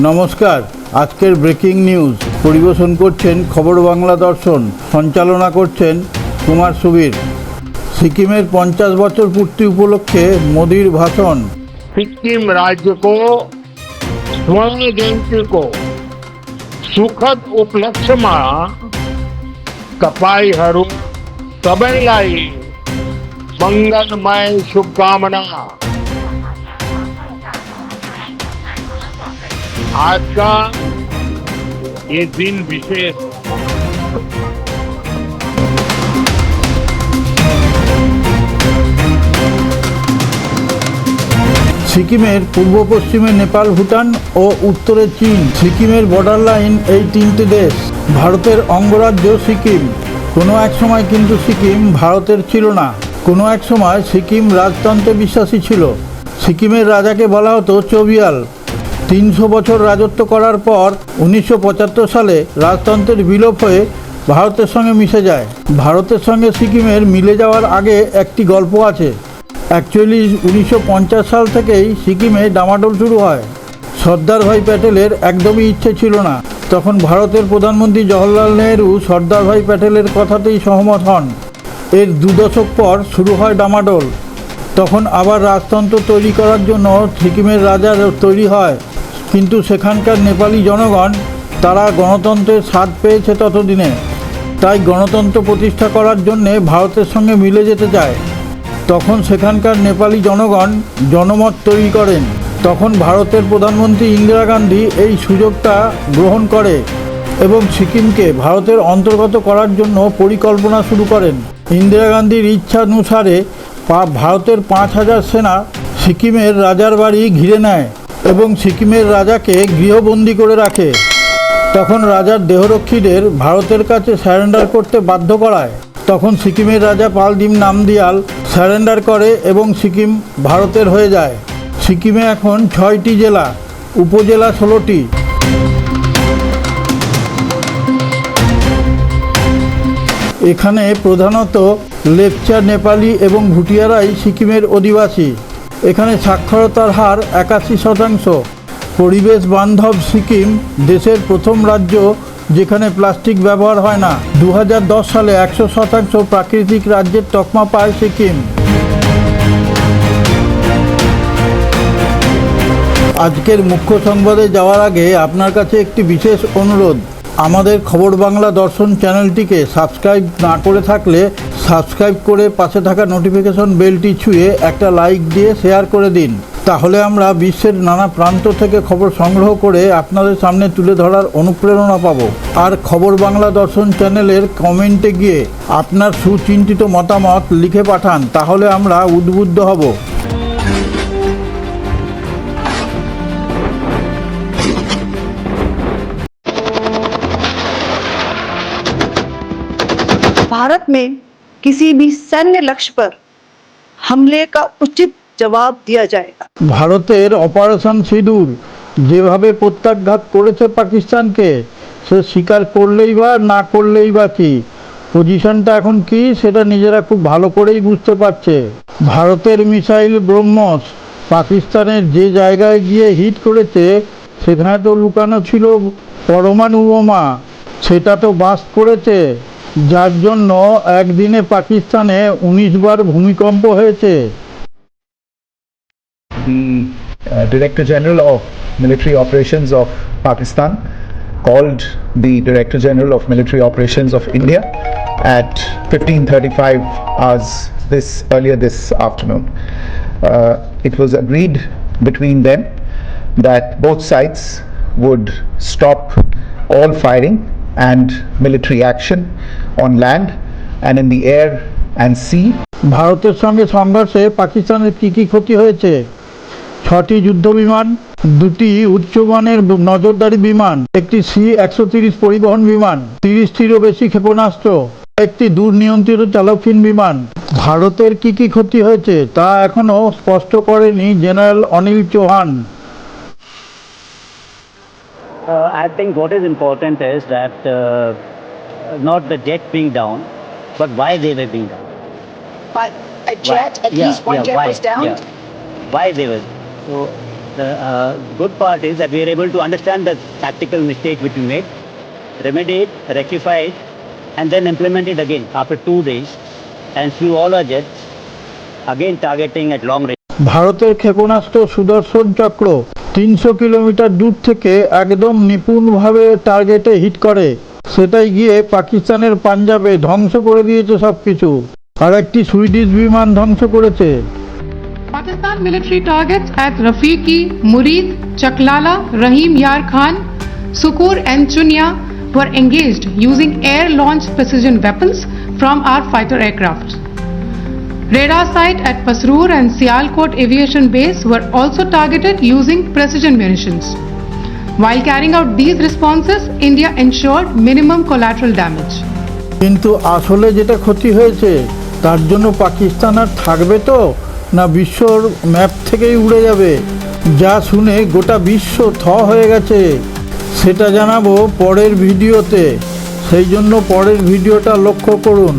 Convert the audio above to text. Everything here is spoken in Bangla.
নমস্কার আজকের ব্রেকিং নিউজ পরিবেশন করছেন খবর বাংলা দর্শন সঞ্চালনা করছেন কুমার সুবীর সিকিমের পঞ্চাশ বছর পূর্তি উপলক্ষে মোদির ভাষণ सिक्किम राज्य को स्वर्ण जयंती को सुखद उपलक्ष्यमा तपाईँहरू सबैलाई मङ्गलमय शुभकामना आज का ये दिन विशेष সিকিমের পূর্ব পশ্চিমে নেপাল ভুটান ও উত্তরে চীন সিকিমের বর্ডার লাইন এই তিনটি দেশ ভারতের অঙ্গরাজ্য সিকিম কোনো এক সময় কিন্তু সিকিম ভারতের ছিল না কোনো এক সময় সিকিম রাজতন্ত্রে বিশ্বাসী ছিল সিকিমের রাজাকে বলা হতো চবিয়াল তিনশো বছর রাজত্ব করার পর উনিশশো পঁচাত্তর সালে রাজতন্ত্রের বিলোপ হয়ে ভারতের সঙ্গে মিশে যায়। ভারতের সঙ্গে সিকিমের মিলে যাওয়ার আগে একটি গল্প আছে। অ্যাকচুয়ালি উনিশশো পঞ্চাশ সাল থেকেই সিকিমে ডামাডোল শুরু হয়। সর্দার ভাই প্যাটেলের একদমই ইচ্ছে ছিল না। তখন ভারতের প্রধানমন্ত্রী জওহরলাল নেহরু সর্দার ভাই প্যাটেলের কথাতেই সহমত হন। এর দু দশক পর শুরু হয় ডামাডোল। তখন আবার রাজতন্ত্র তৈরি করার জন্য সিকিমের রাজার তৈরি হয়। কিন্তু সেখানকার নেপালি জনগণ, তারা গণতন্ত্রের স্বাদ পেয়েছে ততদিনে। তাই গণতন্ত্র প্রতিষ্ঠা করার জন্যে ভারতের সঙ্গে মিলে যেতে চায়। তখন সেখানকার নেপালি জনগণ জনমত তৈরি করেন। তখন ভারতের প্রধানমন্ত্রী ইন্দিরা গান্ধী এই সুযোগটা গ্রহণ করে এবং সিকিমকে ভারতের অন্তর্গত করার জন্য পরিকল্পনা শুরু করেন। ইন্দিরা গান্ধীর ইচ্ছানুসারে ভারতের পাঁচ হাজার সেনা সিকিমের রাজার বাড়ি ঘিরে নেয়। এবং সিকিমের রাজাকে গৃহবন্দী করে রাখে। তখন রাজার দেহরক্ষীদের ভারতের কাছে স্যারেন্ডার করতে বাধ্য করায়। তখন সিকিমের রাজা পালদিম নামদিয়াল স্যারেন্ডার করে এবং সিকিম ভারতের হয়ে যায়। সিকিমে এখন ছয়টি জেলা, উপজেলা ষোলোটি। এখানে প্রধানত লেপচা, নেপালি এবং ভুটিয়ারাই সিকিমের অধিবাসী। এখানে সাক্ষরতার হার একাশি শতাংশ। পরিবেশ বান্ধব সিকিম দেশের প্রথম রাজ্য যেখানে প্লাস্টিক ব্যবহার হয় না। দু হাজার দশ সালে একশো শতাংশ প্রাকৃতিক রাজ্যের তকমা পায় সিকিম। আজকের মুখ্য সংবাদে যাওয়ার আগে আপনার কাছে একটি বিশেষ অনুরোধ। আমাদের খবর বাংলা দর্শন চ্যানেলটিকে সাবস্ক্রাইব না করে থাকলে সাবস্ক্রাইব করে পাশে থাকা নোটিফিকেশন বেলটি ছুঁয়ে একটা লাইক দিয়ে শেয়ার করে দিন তাহলে আমরা বিশ্বের নানা প্রান্ত থেকে খবর সংগ্রহ করে আপনাদের সামনে তুলে ধরার অনুপ্রেরণা পাবো আর খবর বাংলা দর্শন চ্যানেলের কমেন্টে গিয়ে আপনার সুচিন্তিত মতামত লিখে পাঠান তাহলে আমরা উদ্বুদ্ধ হব भारत में किसी भी सैन्य लक्ष्य पर हमले का उचित जवाब दिया जाएगा ভারতের অপারেশন সিঁদুর যেভাবে প্রত্যাঘাত করেছে পাকিস্তানকে সে স্বীকার করলেই বা না করলেই বা কি পজিশনটা এখন কি সেটা নিজেরা খুব ভালো করেই বুঝতে পারছে ভারতের মিসাইল ব্রহ্মস পাকিস্তানের যে জায়গায় গিয়ে হিট করেছে সেখানে তো লুকানো ছিল পরমাণু বোমা সেটা তো বাস্ট করেছে যার জন্য একদিনে পাকিস্তানে উনিশ বার ভূমিকম্প হয়েছে the uh, Director General of Military Operations of Pakistan called the Director General of Military Operations of India at 15:35 hours this earlier this afternoon. Uh, it was agreed between them that both sides would stop all firing and military action on land and in the air and sea. ভারতের সঙ্গে সংঘর্ষে পাকিস্তানের কী কী ক্ষতি হয়েছে? ছটি যুদ্ধ বিমান, দুটি উচ্চমানের নজরদারি বিমান, একটি সি একশো তিরিশ পরিবহন বিমান, তিরিশটিরও বেশি ক্ষেপণাস্ত্র, একটি দূরনিয়ন্ত্রিত চালকহীন বিমান। ভারতের কি কি ক্ষতি হয়েছে তা এখনও স্পষ্ট করেনি general Anil Chauhan. Uh, I think what is important is that uh, not the jet being down, but why they were being down. But a Why- jet, at yeah, least one yeah, jet why, was down. yeah. Why they were. So the uh, good part is that we are able to understand the tactical mistake which we made, remedy it, rectify it, and then implement it again after two days and flew all our jets, again targeting at long range. ভারতের ক্ষেপণাস্ত্র সুদর্শন চক্র তিনশো কিলোমিটার দূর থেকে একদম নিপুণভাবে টার্গেটে হিট করে। সেটাই গিয়ে পাকিস্তানের পাঞ্জাবে ধ্বংস করে দিয়েছে সব কিছু আর একটি সুইডিশ বিমান ধ্বংস করেছে। Pakistan military target at Rafiqui Murid Chaklala Rahim Yar Khan Sukkur এনচুনিয়া were engaged using air launch precision weapons from our fighter aircrafts Radar site at Pasroor and Sialkot Aviation Base were also targeted using precision munitions. While carrying out these responses, India ensured minimum collateral damage. কিন্তু আসলে যেটা ক্ষতি হয়েছে তার জন্য পাকিস্তান আর থাকবে তো না বিশ্বর ম্যাপ থেকেই উড়ে যাবে যা শুনে গোটা বিশ্ব থ হয়ে গেছে সেটা জানাব পরের ভিডিওতে সেই জন্য পরের ভিডিওটা লক্ষ্য করুন